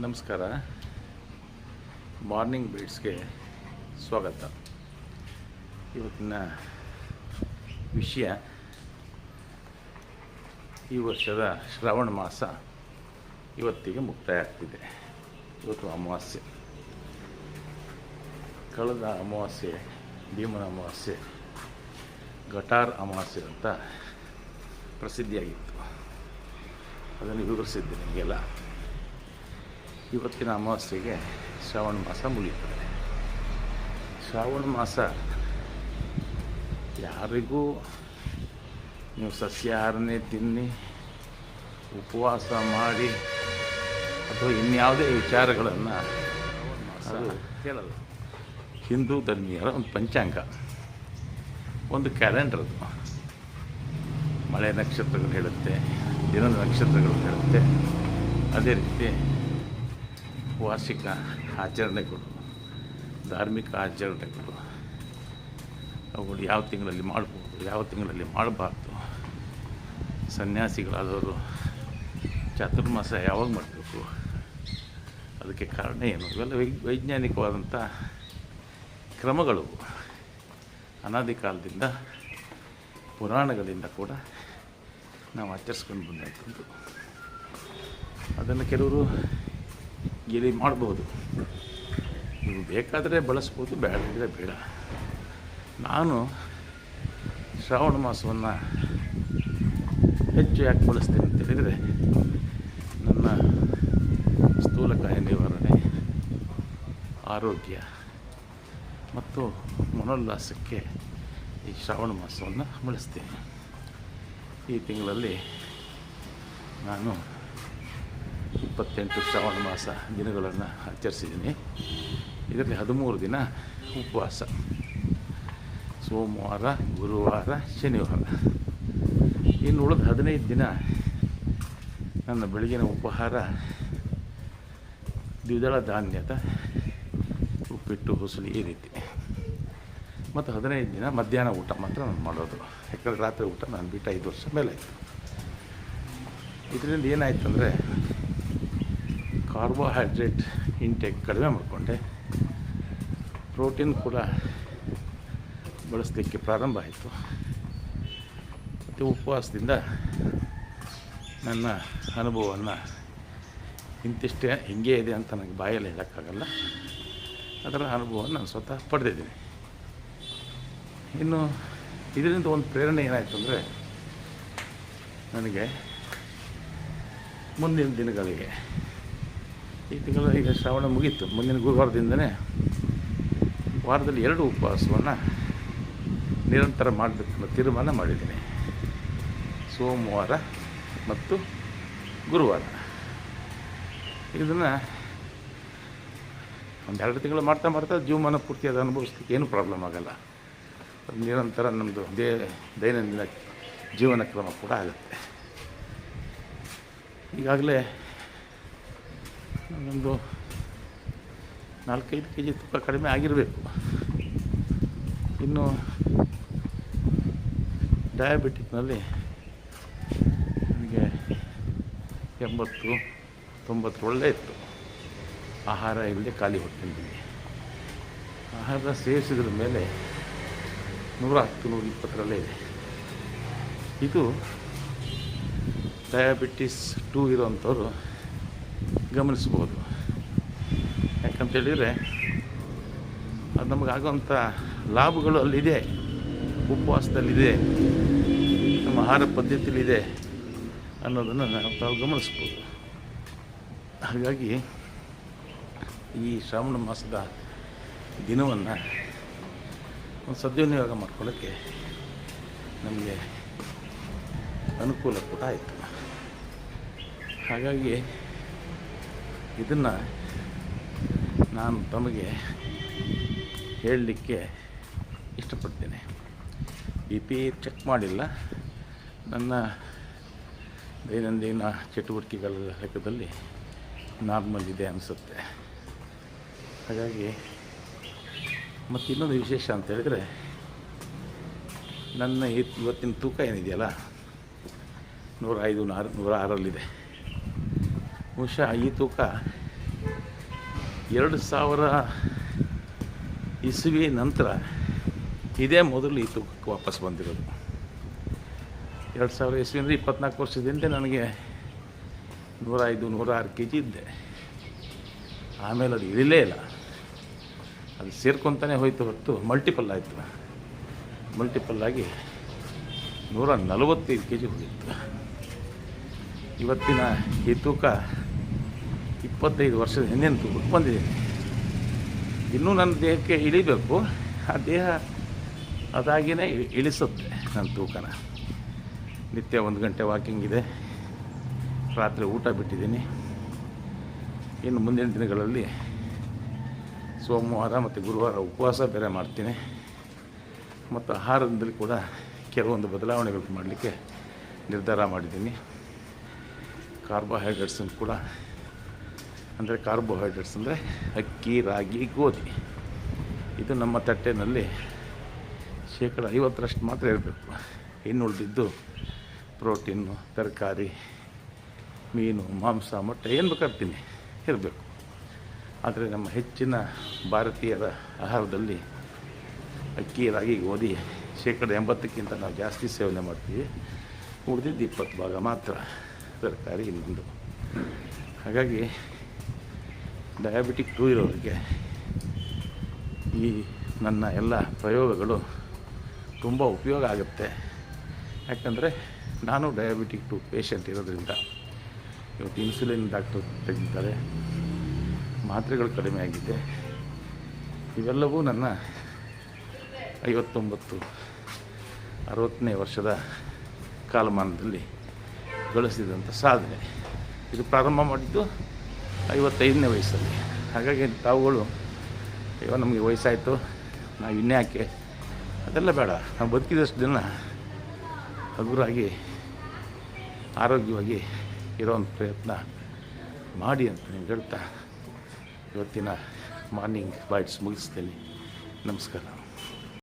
ನಮಸ್ಕಾರ. ಮಾರ್ನಿಂಗ್ ಬೀಡ್ಸ್ಗೆ ಸ್ವಾಗತ. ಇವತ್ತಿನ ವಿಷಯ ಈ ವರ್ಷದ ಶ್ರಾವಣ ಮಾಸ ಇವತ್ತಿಗೆ ಮುಕ್ತಾಯ ಆಗ್ತಿದೆ ಇವತ್ತು ಅಮಾವಾಸ್ಯೆ. ಕಳೆದ ಅಮಾವಾಸ್ಯೆ, ಭೀಮನ ಅಮಾವಾಸ್ಯೆ ಗಟಾರ್ ಅಮಾವಾಸ್ಯೆ ಅಂತ ಪ್ರಸಿದ್ಧಿಯಾಗಿತ್ತು. ಅದನ್ನು ವಿವರಿಸಿದ್ದೆ ನಿಮಗೆಲ್ಲ. ಇವತ್ತಿನ ಅಮಾವಾಸ್ಯೆಗೆ ಶ್ರಾವಣ ಮಾಸ ಮುಗಿಯುತ್ತದೆ. ಶ್ರಾವಣ ಮಾಸ ಯಾರಿಗೂ ನೀವು ಸಸ್ಯಾಹಾರನೇ ತಿನ್ನಿ, ಉಪವಾಸ ಮಾಡಿ ಅಥವಾ ಇನ್ಯಾವುದೇ ವಿಚಾರಗಳನ್ನು ಅದು ಕೇಳಲ್ಲ ಹಿಂದೂ ಧರ್ಮೀಯರ ಒಂದು ಪಂಚಾಂಗ, ಒಂದು ಕ್ಯಾಲೆಂಡರ್ ಅದು. ಮಳೆ ನಕ್ಷತ್ರಗಳು ಹೇಳುತ್ತೆ, ದಿನದ ನಕ್ಷತ್ರಗಳು ಹೇಳುತ್ತೆ. ಅದೇ ರೀತಿ ವಾರ್ಷಿಕ ಆಚರಣೆಗಳು ಧಾರ್ಮಿಕ ಆಚರಣೆಗಳು ಅವುಗಳು ಯಾವ ತಿಂಗಳಲ್ಲಿ ಮಾಡ್ಬೋದು, ಯಾವ ತಿಂಗಳಲ್ಲಿ ಮಾಡಬಾರ್ದು. ಸನ್ಯಾಸಿಗಳಾದವರು ಚಾತುರ್ಮಾಸ ಯಾವಾಗ ಮಾಡಬೇಕು? ಅದಕ್ಕೆ ಕಾರಣ ಏನು? ಇವೆಲ್ಲ ವೈ, ವೈಜ್ಞಾನಿಕವಾದಂಥ ಕ್ರಮಗಳು. ಅನಾದಿ ಕಾಲದಿಂದ ಪುರಾಣಗಳಿಂದ ಕೂಡ ನಾವು ಆಚರಿಸ್ಕೊಂಡು ಬಂದಂಥದ್ದು. ಅದನ್ನು ಕೆಲವರು ಗೆಲಿ ಮಾಡ್ಬೋದು. ನೀವು ಬೇಕಾದರೆ ಬಳಸ್ಬೋದು ಬೇಡದಿದ್ದರೆ ಬೇಡ. ನಾನು ಶ್ರಾವಣ ಮಾಸವನ್ನು ಹೆಚ್ಚು ಯಾಕೆ ಬಳಸ್ತೇನೆ ಅಂತ ಹೇಳಿದರೆ, ನನ್ನ ಸ್ಥೂಲಕಾಯ ನಿವಾರಣೆ, ಆರೋಗ್ಯ ಮತ್ತು ಮನೋಲ್ಲಾಸಕ್ಕೆ ಈ ಶ್ರಾವಣ ಮಾಸವನ್ನು ಬಳಸ್ತೀನಿ. ಈ ತಿಂಗಳಲ್ಲಿ ನಾನು ಇಪ್ಪತ್ತೆಂಟು ಶ್ರಾವಣ ಮಾಸ ದಿನಗಳನ್ನು ಆಚರಿಸಿದ್ದೀನಿ. ಇದರಲ್ಲಿ ಹದಿಮೂರು ದಿನ ಉಪವಾಸ. ಸೋಮವಾರ, ಗುರುವಾರ, ಶನಿವಾರ. ಇನ್ನು ಉಳಿದ ಹದಿನೈದು ದಿನ ನನ್ನ ಬೆಳಗಿನ ಉಪಹಾರ ದ್ವಿದಳ ಧಾನ್ಯದ ಉಪ್ಪಿಟ್ಟು, ಹೊಸಲಿ ಈ ರೀತಿ. ಮತ್ತು ಹದಿನೈದು ದಿನ ಮಧ್ಯಾಹ್ನ ಊಟ ಮಾತ್ರ ನಾನು ಮಾಡೋದು. ಯಾಕಂದರೆ ರಾತ್ರಿ ಊಟ ನಾನು ಬಿಟ್ಟು ಐದು ವರ್ಷ ಮೇಲೆ ಆಯಿತು. ಇದರಿಂದ ಏನಾಯ್ತು ಅಂದರೆ ಕಾರ್ಬೋಹೈಡ್ರೇಟ್ ಇಂಟೇಕ್ ಕಡಿಮೆ ಮಾಡಿಕೊಂಡೆ. ಪ್ರೋಟೀನ್ ಕೂಡ ಬಳಸಲಿಕ್ಕೆ ಪ್ರಾರಂಭ ಆಯಿತು. ಮತ್ತು ಉಪವಾಸದಿಂದ ನನ್ನ ಅನುಭವವನ್ನು ಇಂತಿಷ್ಟೇ ಹಿಂಗೆ ಇದೆ ಅಂತ ನನಗೆ ಬಾಯಲ್ಲಿ ಹೇಳೋಕ್ಕಾಗಲ್ಲ. ಅದರ ಅನುಭವವನ್ನು ನಾನು ಸ್ವತಃ ಪಡೆದಿದ್ದೀನಿ. ಇನ್ನು ಇದರಿಂದ ಒಂದು ಪ್ರೇರಣೆ ಏನಾಯಿತು ಅಂದರೆ ನನಗೆ ಮುಂದಿನ ದಿನಗಳಿಗೆ ಈ ತಿಂಗಳು ಈಗ ಶ್ರಾವಣ ಮುಗೀತು. ಮುಂದಿನ ಗುರುವಾರದಿಂದನೇ ವಾರದಲ್ಲಿ ಎರಡು ಉಪವಾಸವನ್ನು ನಿರಂತರ ಮಾಡಬೇಕು ಅನ್ನೋ ತೀರ್ಮಾನ ಮಾಡಿದ್ದೀನಿ. ಸೋಮವಾರ ಮತ್ತು ಗುರುವಾರ. ಇದನ್ನು ಒಂದೆರಡು ತಿಂಗಳು ಮಾಡ್ತಾ ಮಾಡ್ತಾ ಜೀವಮಾನ ಪೂರ್ತಿ ಅದು ಅನುಭವಿಸ್ಲಿಕ್ಕೆ ಏನೂ ಪ್ರಾಬ್ಲಮ್ ಆಗಲ್ಲ. ನಿರಂತರ ನಮ್ಮದು ದೇ ದೈನಂದಿನ ಜೀವನ ಕ್ರಮ ಕೂಡ ಆಗುತ್ತೆ. ಈಗಾಗಲೇ ಒಂದು ನಾಲ್ಕೈದು ಕೆ ಜಿ ತುಪ್ಪ ಕಡಿಮೆ ಆಗಿರಬೇಕು. ಇನ್ನು ಡಯಾಬಿಟಿಕ್ನಲ್ಲಿ ನನಗೆ ಎಂಬತ್ತು ತೊಂಬತ್ತು ಒಳ್ಳೆ ಇತ್ತು. ಆಹಾರ ಇಲ್ಲದೆ ಖಾಲಿ ಹೊಟ್ಟಿದ್ದೀನಿ ಆಹಾರ ಸೇವಿಸಿದ್ರ ಮೇಲೆ ನೂರ ಹತ್ತು, ನೂರ ಇಪ್ಪತ್ತರಲ್ಲೇ ಇದೆ. ಇದು ಡಯಾಬಿಟಿಸ್ ಟೂ ಇರೋವಂಥವ್ರು ಗಮನಿಸ್ಬೋದು ಯಾಕಂತ ಹೇಳಿದರೆ ಅದು ನಮಗಾಗುವಂಥ ಲಾಭಗಳು ಅಲ್ಲಿದೆ, ಉಪವಾಸದಲ್ಲಿದೆ, ನಮ್ಮ ಆಹಾರ ಪದ್ಧತಿಯಲ್ಲಿದೆ ಅನ್ನೋದನ್ನು ನಾವು ತಾವು ಗಮನಿಸ್ಬೋದು ಹಾಗಾಗಿ ಈ ಶ್ರಾವಣ ಮಾಸದ ದಿನವನ್ನು ಒಂದು ಸದ್ವಿನಿಯೋಗ ಮಾಡ್ಕೊಳ್ಳೋಕ್ಕೆ ನಮಗೆ ಅನುಕೂಲ ಕೂಡ ಆಯಿತು. ಹಾಗಾಗಿ ಇದನ್ನು ನಾನು ತಮಗೆ ಹೇಳಲಿಕ್ಕೆ ಇಷ್ಟಪಡ್ತೇನೆ. ಬಿ ಪಿ ಚೆಕ್ ಮಾಡಿಲ್ಲ. ನನ್ನ ದೈನಂದಿನ ಚಟುವಟಿಕೆಗಳ ಲೆಕ್ಕದಲ್ಲಿ ನಾರ್ಮಲ್ ಇದೆ ಅನಿಸುತ್ತೆ. ಹಾಗಾಗಿ ಮತ್ತು ಇನ್ನೊಂದು ವಿಶೇಷ ಅಂತ ಹೇಳಿದರೆ, ನನ್ನ ಇವತ್ತಿನ ತೂಕ ಏನಿದೆಯಲ್ಲ, ನೂರ ಐದು ನಾರು ನೂರ ಆರಲ್ಲಿದೆ. ಬಹುಶಃ ಈ ತೂಕ ಎರಡು ಸಾವಿರ ಇಸುವಿ ನಂತರ ಇದೇ ಮೊದಲು ಈ ತೂಕಕ್ಕೆ ವಾಪಸ್ ಬಂದಿರೋದು. ಎರಡು ಸಾವಿರ ಇಸ್ವಿ ಅಂದರೆ ಇಪ್ಪತ್ನಾಲ್ಕು ವರ್ಷದಿಂದ ನನಗೆ ನೂರ ಐದು, ನೂರ ಆರು ಕೆ ಜಿ ಇದ್ದೆ. ಆಮೇಲೆ ಅದು ಇಳಿಲೇ ಇಲ್ಲ. ಅದು ಸೇರ್ಕೊತಾನೆ ಹೋಯ್ತು ಹೊರತು ಮಲ್ಟಿಪಲ್ ಆಯಿತು. ಮಲ್ಟಿಪಲ್ ಆಗಿ ನೂರ ನಲವತ್ತೈದು ಕೆ ಜಿ ಹೋಗಿತ್ತು. ಇವತ್ತಿನ ಈ ತೂಕ ಇಪ್ಪತ್ತೈದು ವರ್ಷದ ತೂಕಕ್ಕೆ ಬಂದಿದ್ದೀನಿ ಇನ್ನೂ ನನ್ನ ದೇಹಕ್ಕೆ ಇಳಿಬೇಕು. ಆ ದೇಹ ಅದಾಗಿಯೇ ಇಳಿಸುತ್ತೆ ನನ್ನ ತೂಕನ. ನಿತ್ಯ ಒಂದು ಗಂಟೆ ವಾಕಿಂಗ್ ಇದೆ. ರಾತ್ರಿ ಊಟ ಬಿಟ್ಟಿದ್ದೀನಿ. ಇನ್ನು ಮುಂದಿನ ದಿನಗಳಲ್ಲಿ ಸೋಮವಾರ ಮತ್ತು ಗುರುವಾರ ಉಪವಾಸ ಬೇರೆ ಮಾಡ್ತೀನಿ. ಮತ್ತು ಆಹಾರದಲ್ಲಿ ಕೂಡ ಕೆಲವೊಂದು ಬದಲಾವಣೆಗಳು ಮಾಡಲಿಕ್ಕೆ ನಿರ್ಧಾರ ಮಾಡಿದ್ದೀನಿ. ಕಾರ್ಬೋಹೈಡ್ರೇಟ್ಸನ್ನು ಕೂಡ ಅಂದರೆ ಕಾರ್ಬೋಹೈಡ್ರೇಟ್ಸ್ ಅಂದರೆ ಅಕ್ಕಿ, ರಾಗಿ, ಗೋಧಿ. ಇದು ನಮ್ಮ ತಟ್ಟೆನಲ್ಲಿ ಶೇಕಡ ಐವತ್ತರಷ್ಟು ಮಾತ್ರ ಇರಬೇಕು. ಇನ್ನು ಉಳಿದಿದ್ದು ಪ್ರೋಟೀನು ತರಕಾರಿ, ಮೀನು, ಮಾಂಸ, ಮೊಟ್ಟೆ, ಏನು ಬೇಕಾಗ್ತೀನಿ ಇರಬೇಕು. ಆದರೆ ನಮ್ಮ ಹೆಚ್ಚಿನ ಭಾರತೀಯರ ಆಹಾರದಲ್ಲಿ ಅಕ್ಕಿ, ರಾಗಿ, ಗೋಧಿ ಶೇಕಡ ಎಂಬತ್ತಕ್ಕಿಂತ ನಾವು ಜಾಸ್ತಿ ಸೇವನೆ ಮಾಡ್ತೀವಿ. ಉಳಿದಿದ್ದು ಇಪ್ಪತ್ತು ಭಾಗ ಮಾತ್ರ ತರಕಾರಿ ಇನ್ನೊಂದು ಹಾಗಾಗಿ ಡಯಾಬಿಟಿಕ್ ಟೂ ಇರೋರಿಗೆ ಈ ನನ್ನ ಎಲ್ಲ ಪ್ರಯೋಗಗಳು ತುಂಬ ಉಪಯೋಗ ಆಗುತ್ತೆ. ಯಾಕಂದರೆ ನಾನು ಡಯಾಬಿಟಿಕ್ ಟು ಪೇಷಂಟ್ ಇರೋದ್ರಿಂದ ಇವತ್ತು ಇನ್ಸುಲಿನ್ ಡಾಕ್ಟರ್ ತೆಗೆದಿದ್ದಾರೆ ಮಾತ್ರೆಗಳು ಕಡಿಮೆ ಆಗಿದೆ. ಇವೆಲ್ಲವೂ ನನ್ನ ಐವತ್ತೊಂಬತ್ತು, ಅರವತ್ತನೇ ವರ್ಷದ ಕಾಲಮಾನದಲ್ಲಿ ಗಳಿಸಿದಂಥ ಸಾಧನೆ. ಇದು ಪ್ರಾರಂಭ ಮಾಡಿದ್ದು ಐವತ್ತೈದನೇ ವಯಸ್ಸಲ್ಲಿ. ಹಾಗಾಗಿ ತಾವುಗಳು, ಅಯ್ಯೋ, ನಮಗೆ ವಯಸ್ಸಾಯಿತು, ನಾವು ಇನ್ಯಾಕೆ ಅದೆಲ್ಲ ಬೇಡ. ನಾವು ಬದುಕಿದಷ್ಟು ದಿನ ಹಗುರಾಗಿ, ಆರೋಗ್ಯವಾಗಿ ಇರೋವಂಥ ಪ್ರಯತ್ನ ಮಾಡಿ ಅಂತ ನೀವು ಹೇಳ್ತಾ ಇವತ್ತಿನ ಮಾರ್ನಿಂಗ್ ಬೈಟ್ಸ್ ಮುಗಿಸ್ತೀನಿ. ನಮಸ್ಕಾರ.